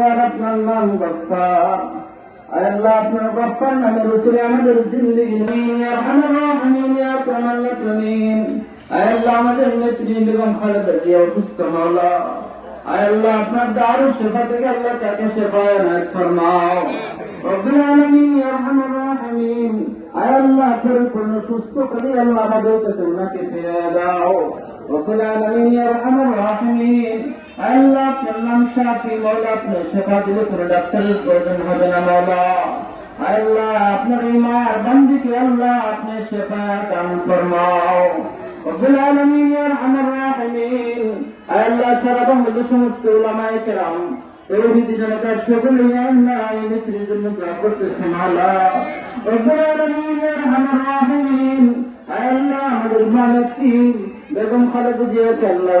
পরওয়ার আপনার নাম আয় আল্লাহ, আপনার গফফার নামের রসুলে আমাদের জিন্দগি আল্লাহ, আমাদের নেত্রী বেগম খালেদা জিয়া অসুস্থ মাওলা আল্লাহ, আপনার দারু শেফা থেকে আল্লাহ তাকে শেফা এনায়ত ফরমাও। রব্বুল আলামিন আয় আল্লাহ পরিপূর্ণ সুস্থ করে আল্লাহ আমাদের কাছে ফিরে দাও। রব্বুল আলামিন ইয়া রাহিমিন আল্লাহ নাম শাফি মাওলা আপনার শেফা দিলে কোনো ডাক্তারের প্রয়োজন হবে না আয় আল্লাহ, আপনার এই মার বান্দিকে আল্লাহ আপনি শেফা দান ফরমাও। আল্লাহ সারা বাংলাদেশ সমস্ত উলামায়ে কেরাম, তৌহিদি জনতার সকলে আল্লাহ এই নেত্রীর মালা। আমাদের মালিক বেগম খালেদা জিয়াকে আল্লাহ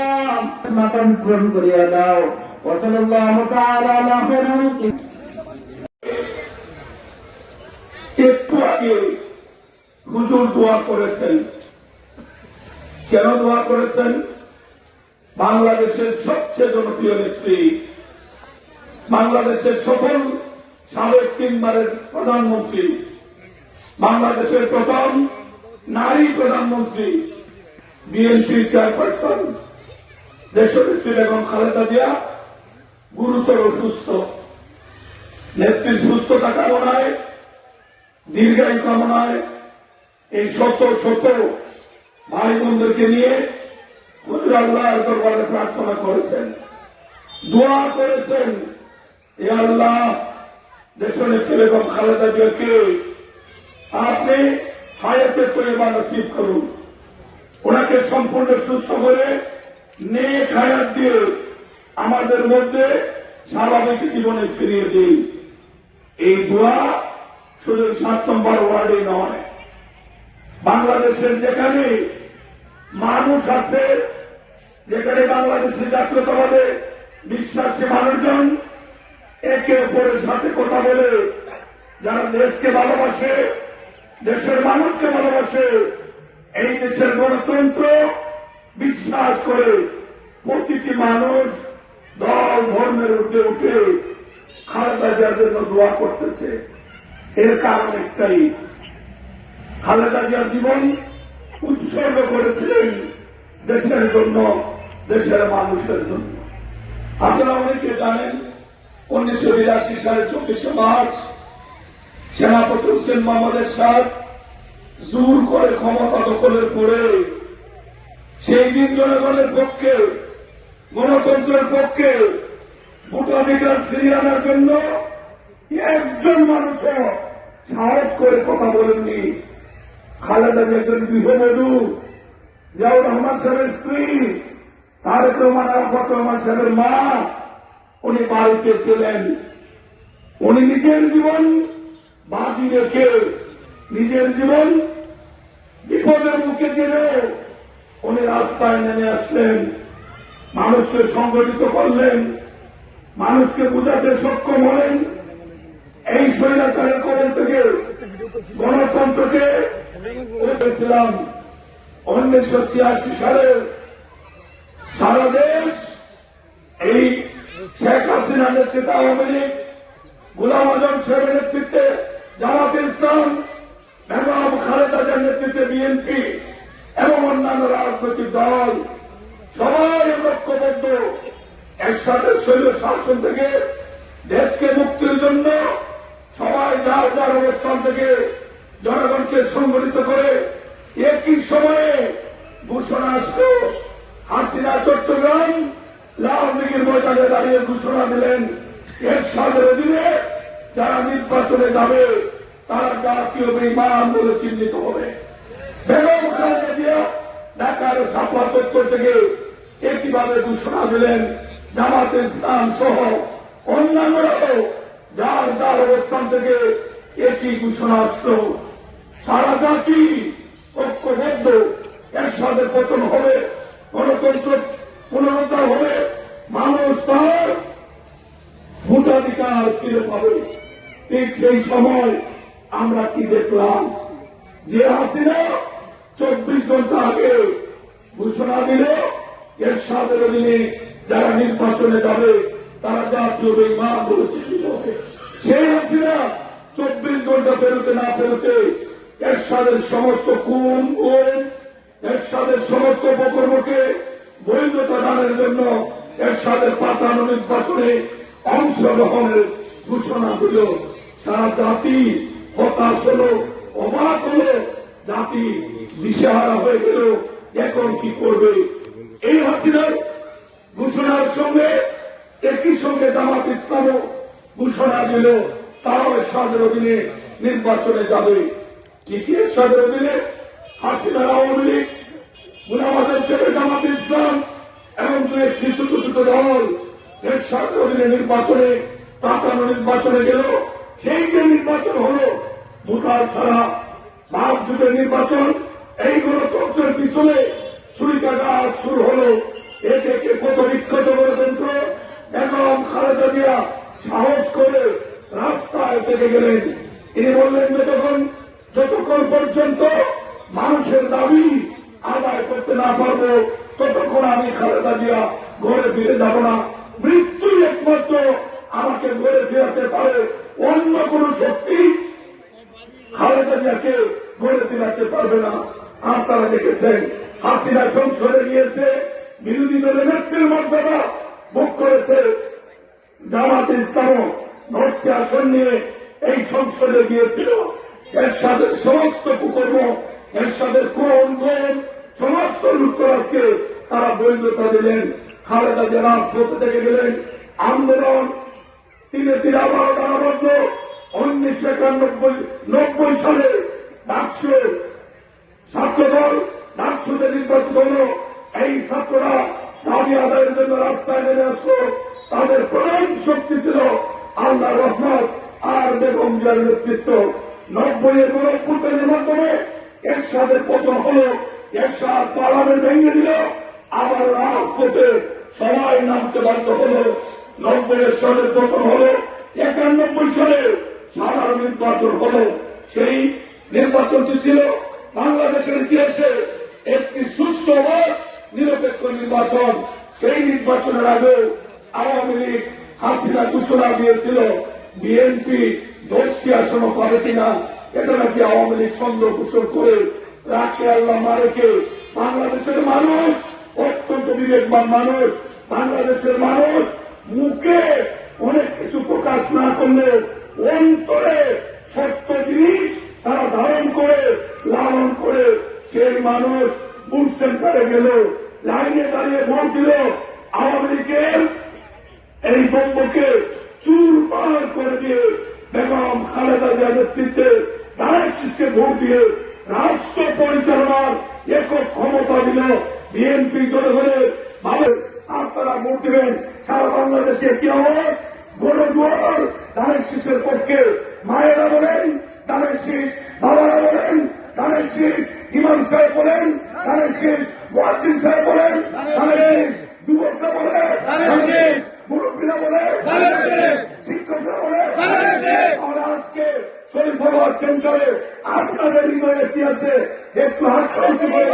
পূরণ করিয়া দাও। একটু আগে হুজুর দোয়া করেছেন। কেন দোয়া করেছেন? বাংলাদেশের সবচেয়ে জনপ্রিয় নেত্রী, বাংলাদেশের সফল সাবেক তিনবারের প্রধানমন্ত্রী, বাংলাদেশের প্রথম নারী প্রধানমন্ত্রী, বিএনপি চেয়ারপারসন দেশনেত্রী বেগম খালেদা জিয়া গুরুতর অসুস্থ। নেত্রীর সুস্থতা কামনায় দীর্ঘায়ু কামনায় এই শত শত ভাই বোনদেরকে নিয়ে হুজুর আল্লাহর দরবারে প্রার্থনা করেছেন। দোয়া করেছেন এ আল্লাহ দেশনেত্রী বেগম খালেদা জিয়াকে। আপনি হায়াতে তৈবা নসিব করুন। ওনাকে সম্পূর্ণ সুস্থ করে আমাদের মধ্যে স্বাভাবিক জীবনে ফিরিয়ে দিই। এই দোয়া শুধু সাত নম্বর ওয়ার্ডে নয়, বাংলাদেশের যেখানে মানুষ আছে, যেখানে বাংলাদেশের জাতীয়তাবাদে বিশ্বাসী মানুষজন একে অপরের সাথে কথা বলে, যারা দেশকে ভালোবাসে, দেশের মানুষকে ভালোবাসে, এই দেশের গণতন্ত্র বিশ্বাস করে প্রতিটি মানুষ দল, ধর্মের উঠে উঠে খালেদা জিয়ার জন্য দোয়া করতেছে। এর কারণ একটাই, খালেদা জিয়ার জীবন উৎসর্গ করেছিলেন দেশের জন্য, দেশের মানুষের জন্য। আপনারা অনেকে জানেন, উনিশশো বিরাশি সালের চব্বিশে মার্চ সেনাপতি হোসেন মোহাম্মদের সাথ জোর করে ক্ষমতা দখলের পরে সেই দিন জনগণের পক্ষে, গণতন্ত্রের পক্ষে ভোটাধিকার ফিরিয়ে আনার জন্য একজন মানুষও সাহস করে কথা বলেননি। খালেদা একজন গৃহবধূ জিয়াউর রহমান সাহেবের স্ত্রী তারেক রহমান আরাফাত রহমান সাহেবের মা, উনি বাড়িতে ছিলেন। উনি নিজের জীবন বাজি রেখে নিজের জীবন বিপদের মুখে জেনে উনি রাস্তায় নেমে আসলেন, মানুষকে সংগঠিত করলেন, মানুষকে বোঝাতে সক্ষম হলেন। এই স্বৈরাচারের কবল থেকে গণতন্ত্রকে উঠেছিলাম উনিশশো ছিয়াশি সালে সারা দেশ এই শেখ হাসিনা নেতৃত্বে আওয়ামী লীগ, গোলাম আজম সাহেবের নেতৃত্বে জামাতে ইসলাম বেগম খালেদা জিয়ার নেতৃত্বে বিএনপি এবং অন্যান্য রাজনৈতিক দল, সবাই ঐক্যবদ্ধ, একসাথে শৈল শাসন থেকে দেশকে মুক্তির জন্য সবাই যার যার অবস্থান থেকে জনগণকে সংগঠিত করে একই সময়ে ঘোষণা আসলো, হাসিনা চট্টগ্রাম দিঘির ময়দানে দাঁড়িয়ে ঘোষণা দিলেন এর সাদের অধীনে যারা নির্বাচনে যাবে, তারা জাতীয় বিমান বলে চিহ্নিত হবে। বেগম খালেদা জিয়া ঢাকার একইভাবে ঘোষণা দিলেন, জামাতে ইসলাম সহ অন্যান্যরা যার যার অবস্থান থেকে একই ঘোষণা আসলো। সারা জাতি ঐক্যবদ্ধ এর সাথে পতন হবে, গণতন্ত্র পুনরুদ্ধার হবে, মানুষ তার ভোটাধিকার ফিরে পাবে। ঠিক সেই সময় আমরা কি দেখলাম? যে হাসিনা চব্বিশ ঘণ্টা আগে ঘোষণা দিল এর সাথে অধীনে যারা নির্বাচনে যাবে, তারা জাতীয় বেইমান বলে চিহ্নিত হবে। সেই হাসিনা চব্বিশ ঘণ্টা পেরোতে না পেরোতে এরশাদের সমস্ত কুম গুণ এরশাদের সমস্ত প্রকল্পকে বৈধতা দানের জন্য এরশাদের পাতানো নির্বাচনে অংশগ্রহণের ঘোষণা দিল। সারা জাতি হতাশ হল, অবাক হল। জাতি দিশেহারা হয়ে গেল, এখন কি করবে? এই হাসিনার ঘোষণার সঙ্গে, একই সঙ্গে জামাত ইসলামও ঘোষণা দিল তারাও এরশাদের অধীনে নির্বাচনে যাবে। কি কি এরশাদের অধীনে হাসিনার আওয়ামী লীগ মুনামাদের ছেলে জামাত ইসলাম, এবং দু একটি ছোট ছোট দল এরশাদের অধীনে নির্বাচনে পাতানো নির্বাচনে গেল। সেই যে নির্বাচন হলো, ভোটার ছাড়া ভাব জুটের নির্বাচন, এই গণতন্ত্রের পিছনে ছুরিকাঘাত শুরু হলো। একে একে কত বিক্ষত গণতন্ত্র এবং খালেদা জিয়া সাহস করে রাস্তায় থেকে গেলেন। তিনি বললেন যে তখন যতক্ষণ পর্যন্ত মানুষের দাবি আদায় করতে না পারব, ততক্ষণ আমি খালেদা জিয়া ঘরে ফিরে যাব না। মৃত্যুই একমাত্র আমাকে ঘরে ফেরাতে পারে অন্য কোন শক্তি খালেদা জিয়াকে গড়ে ফেরাতে পারবে না। আপনারা দেখেছেন, হাসিনা সংসদে নিয়েছে, বিরোধী দলের নেত্রীর মর্যাদা ভোগ করেছে। জামাত ইসলামও দশটি আসন নিয়ে এই সংসদে গিয়েছিল। এরশাদের সমস্ত কুকর্ম, এরশাদের কোন গুণ সমস্ত লুটতরাজকে তারা বৈধতা দিলেন। খালেদা যে রাজপথে থেকে গেলেন। আন্দোলন তিলে তিলে আবার দাঁড়াবদ্ধ। উনিশশো একানব্বই, নব্বই সালে রাস্তায় আসলো তাদের প্রধান শক্তি ছিল আল্লাহ রহমত আর বেগম জিয়ার নেতৃত্ব। নব্বই এর গণপুত্রের মাধ্যমে এরশাদের পতন হল এরশাদ পার্লামেন্ট ভেঙে দিল। আবার রাজপথে সবাই নামতে বাধ্য হল। নব্বই সালের পতন হল, একানব্বই সালে সাধারণ নির্বাচন হল। সেই নির্বাচনটি ছিল বাংলাদেশের ইতিহাসে একটি ও নিরপেক্ষ নির্বাচন। সেই নির্বাচনের আগে আওয়ামী লীগ হাসিনা ঘোষণা দিয়েছিল, বিএনপি দশটি আসনও পাবে কিনা, এটা নাকি আওয়ামী লীগ সন্দেহ কুশল করে রাখে আল্লাহ মারেকে। বাংলাদেশের মানুষ অত্যন্ত বিবেকবান মানুষ, বাংলাদেশের মানুষ মুখে অনেক কিছু প্রকাশ না করলে অন্তরে সত্য জিনিস তারা ধারণ করে, লালন করে। সেই মানুষ বুথ সেন্টারে গেল লাইনে দাঁড়িয়ে ভোট দিল আওয়ামী লীগের এই দ্বন্দ্বকে চুর পার করে দিয়ে বেগম খালেদা জিয়া নেতৃত্বে ডায়াসিসকে ভোট দিয়ে রাষ্ট্র পরিচালনার একক ক্ষমতা দিল বিএনপি জনগণে ভাবে। আপনারা ভোট দিবেন, সারা বাংলাদেশে কি আওয়াজ? গণজোয়ার ধানের শীষের পক্ষে মায়েরা বলেন ধানের শীষ বাবারা বলেন ধানের শীষ ইমাম সাহেব বলেন ধানের শীষ মোয়াজ্জিন সাহেব বলেন যুবকরা বলে মুরব্বীরা বলে শিক্ষকরা বলে আমরা আজকে শরীফ আজকে চেঞ্জ করে আপনাদের হৃদয়ে কি আছে? একটু হাত উঁচু করে